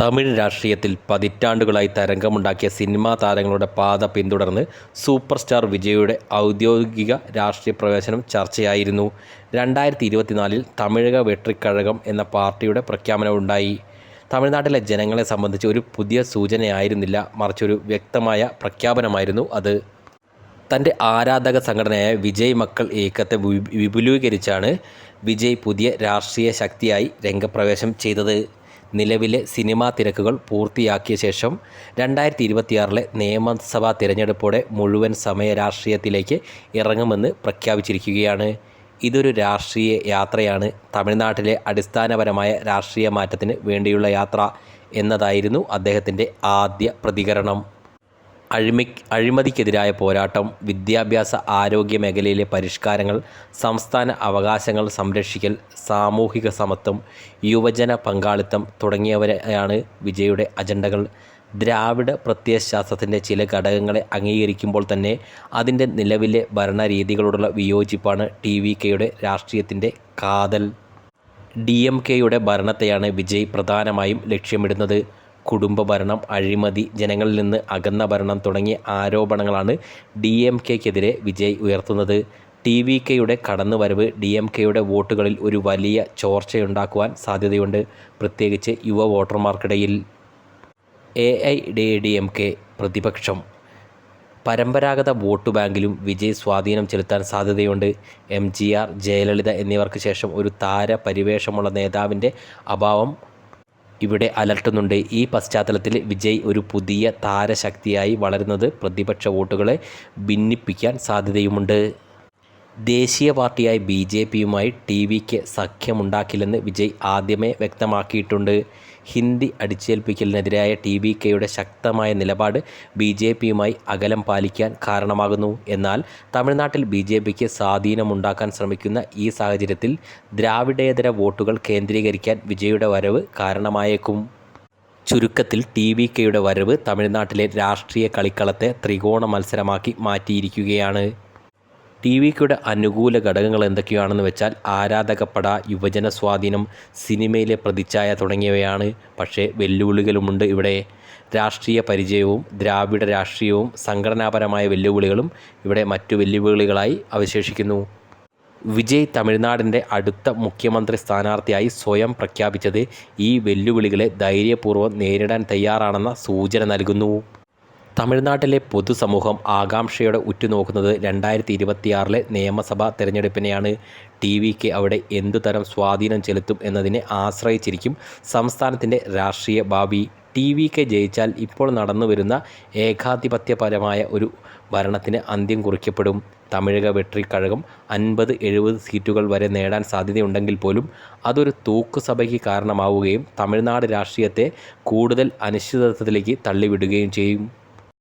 തമിഴ് രാഷ്ട്രീയത്തിൽ പതിറ്റാണ്ടുകളായി തരംഗമുണ്ടാക്കിയ സിനിമാ താരങ്ങളുടെ പാത പിന്തുടർന്ന് സൂപ്പർ സ്റ്റാർ വിജയുടെ ഔദ്യോഗിക രാഷ്ട്രീയ പ്രവേശനം ചർച്ചയായിരുന്നു. രണ്ടായിരത്തി ഇരുപത്തിനാലിൽ തമിഴക വെട്രിക്കഴകം എന്ന പാർട്ടിയുടെ പ്രഖ്യാപനമുണ്ടായി. തമിഴ്നാട്ടിലെ ജനങ്ങളെ സംബന്ധിച്ച് ഒരു പുതിയ സൂചനയായിരുന്നില്ല, മറിച്ചൊരു വ്യക്തമായ പ്രഖ്യാപനമായിരുന്നു അത്. തന്റെ ആരാധക സംഘടനയായ വിജയ് മക്കൾ ഏക്കത്തെ വിപുലീകരിച്ചാണ് വിജയ് പുതിയ രാഷ്ട്രീയ ശക്തിയായി രംഗപ്രവേശം ചെയ്തത്. നിലവിലെ സിനിമാ തിരക്കുകൾ പൂർത്തിയാക്കിയ ശേഷം രണ്ടായിരത്തി ഇരുപത്തിയാറിലെ നിയമസഭാ തിരഞ്ഞെടുപ്പോടെ മുഴുവൻ സമയ രാഷ്ട്രീയത്തിലേക്ക് ഇറങ്ങുമെന്ന് പ്രഖ്യാപിച്ചിരിക്കുകയാണ്. ഇതൊരു രാഷ്ട്രീയ യാത്രയാണ്, തമിഴ്നാട്ടിലെ അടിസ്ഥാനപരമായ രാഷ്ട്രീയ മാറ്റത്തിന് വേണ്ടിയുള്ള യാത്ര എന്നതായിരുന്നു അദ്ദേഹത്തിന്റെ ആദ്യ പ്രതികരണം. അഴിമതിക്കെതിരായ പോരാട്ടം, വിദ്യാഭ്യാസ, ആരോഗ്യ മേഖലയിലെ പരിഷ്കാരങ്ങൾ, സംസ്ഥാന അവകാശങ്ങൾ സംരക്ഷിക്കൽ, സാമൂഹിക സമത്വം, യുവജന പങ്കാളിത്തം തുടങ്ങിയവരെയാണ് വിജയുടെ അജണ്ടകൾ. ദ്രാവിഡ പ്രത്യയശാസ്ത്രത്തിന്റെ ചില ഘടകങ്ങളെ അംഗീകരിക്കുമ്പോൾ തന്നെ അതിന്റെ നിലവിലെ ഭരണരീതികളോടുള്ള വിയോജിപ്പാണ് ടി വി കെയുടെ രാഷ്ട്രീയത്തിന്റെ കാതൽ. ഡി എം കെയുടെ ഭരണത്തെയാണ് വിജയ് പ്രധാനമായും ലക്ഷ്യമിടുന്നത്. കുടുംബഭരണം, അഴിമതി, ജനങ്ങളിൽ നിന്ന് അകന്ന ഭരണം തുടങ്ങിയ ആരോപണങ്ങളാണ് ഡി എം കെക്കെതിരെ വിജയ് ഉയർത്തുന്നത്. ടി വി ടിവികെയുടെ കടന്നുവരവ് കെയുടെ വോട്ടുകളിൽ ഒരു വലിയ ചോർച്ചയുണ്ടാക്കുവാൻ സാധ്യതയുണ്ട്, പ്രത്യേകിച്ച് യുവ വോട്ടർമാർക്കിടയിൽ. A I D D M K പ്രതിപക്ഷം പരമ്പരാഗത വോട്ട് ബാങ്കിലും വിജയ് സ്വാധീനം ചെലുത്താൻ സാധ്യതയുണ്ട്. എം ജി ആർ ജയലളിത എന്നിവർക്ക് ശേഷം ഒരു താര പരിവേഷമുള്ള നേതാവിന്റെ അഭാവം ഇവിടെ അലർട്ടുന്നുണ്ട് ഈ പശ്ചാത്തലത്തിൽ വിജയ് ഒരു പുതിയ താരശക്തിയായി വളരുന്നത് പ്രതിപക്ഷ വോട്ടുകളെ ഭിന്നിപ്പിക്കാൻ സാധ്യതയുമുണ്ട്. ദേശീയ പാർട്ടിയായ ബി ജെ പിയുമായി ടി വിക്ക് സഖ്യമുണ്ടാക്കില്ലെന്ന് വിജയ് ആദ്യമേ വ്യക്തമാക്കിയിട്ടുണ്ട്. ഹിന്ദി അടിച്ചേൽപ്പിക്കലിനെതിരായ ടി വി കെയുടെ ശക്തമായ നിലപാട് ബി ജെ പിയുമായി അകലം പാലിക്കാൻ കാരണമാകുന്നു. എന്നാൽ തമിഴ്നാട്ടിൽ ബി ജെ പിക്ക് സ്വാധീനമുണ്ടാക്കാൻ ശ്രമിക്കുന്ന ഈ സാഹചര്യത്തിൽ ദ്രാവിഡേതര വോട്ടുകൾ കേന്ദ്രീകരിക്കാൻ വിജയുടെ വരവ് കാരണമായേക്കും. ചുരുക്കത്തിൽ ടി വി കെയുടെ വരവ് തമിഴ്നാട്ടിലെ രാഷ്ട്രീയ കളിക്കളത്തെ ത്രികോണ മത്സരമാക്കി മാറ്റിയിരിക്കുകയാണ്. ടിവികെയുടെ അനുകൂല ഘടകങ്ങൾ എന്തൊക്കെയാണെന്ന് വെച്ചാൽ ആരാധകപ്പട, യുവജന സ്വാധീനം, സിനിമയിലെ പ്രതിച്ഛായ തുടങ്ങിയവയാണ്. പക്ഷേ വെല്ലുവിളികളുമുണ്ട് ഇവിടെ. രാഷ്ട്രീയ പരിചയവും ദ്രാവിഡ രാഷ്ട്രീയവും സംഘടനാപരമായ വെല്ലുവിളികളും ഇവിടെ മറ്റു വെല്ലുവിളികളായി അവശേഷിക്കുന്നു. വിജയ് തമിഴ്നാടിന്റെ അടുത്ത മുഖ്യമന്ത്രി സ്ഥാനാർത്ഥിയായി സ്വയം പ്രഖ്യാപിച്ചത് ഈ വെല്ലുവിളികളെ ധൈര്യപൂർവം നേരിടാൻ തയ്യാറാണെന്ന സൂചന നൽകുന്നു. തമിഴ്നാട്ടിലെ പൊതുസമൂഹം ആകാംക്ഷയോടെ ഉറ്റുനോക്കുന്നത് രണ്ടായിരത്തി ഇരുപത്തിയാറിലെ നിയമസഭാ തെരഞ്ഞെടുപ്പിനെയാണ്. ടി വിക്ക് അവിടെ എന്തുതരം സ്വാധീനം ചെലുത്തും എന്നതിനെ ആശ്രയിച്ചിരിക്കും സംസ്ഥാനത്തിന്റെ രാഷ്ട്രീയ ഭാവി. ടി ടിവികെ ജയിച്ചാൽ ഇപ്പോൾ നടന്നുവരുന്ന ഏകാധിപത്യപരമായ ഒരു ഭരണത്തിന് അന്ത്യം കുറിക്കപ്പെടും. തമിഴക വെട്രിക്കഴകം അൻപത്, എഴുപത് സീറ്റുകൾ വരെ നേടാൻ സാധ്യതയുണ്ടെങ്കിൽ പോലും അതൊരു തൂക്കുസഭയ്ക്ക് കാരണമാവുകയും തമിഴ്നാട് രാഷ്ട്രീയത്തെ കൂടുതൽ അനിശ്ചിതത്വത്തിലേക്ക് തള്ളിവിടുകയും ചെയ്യും.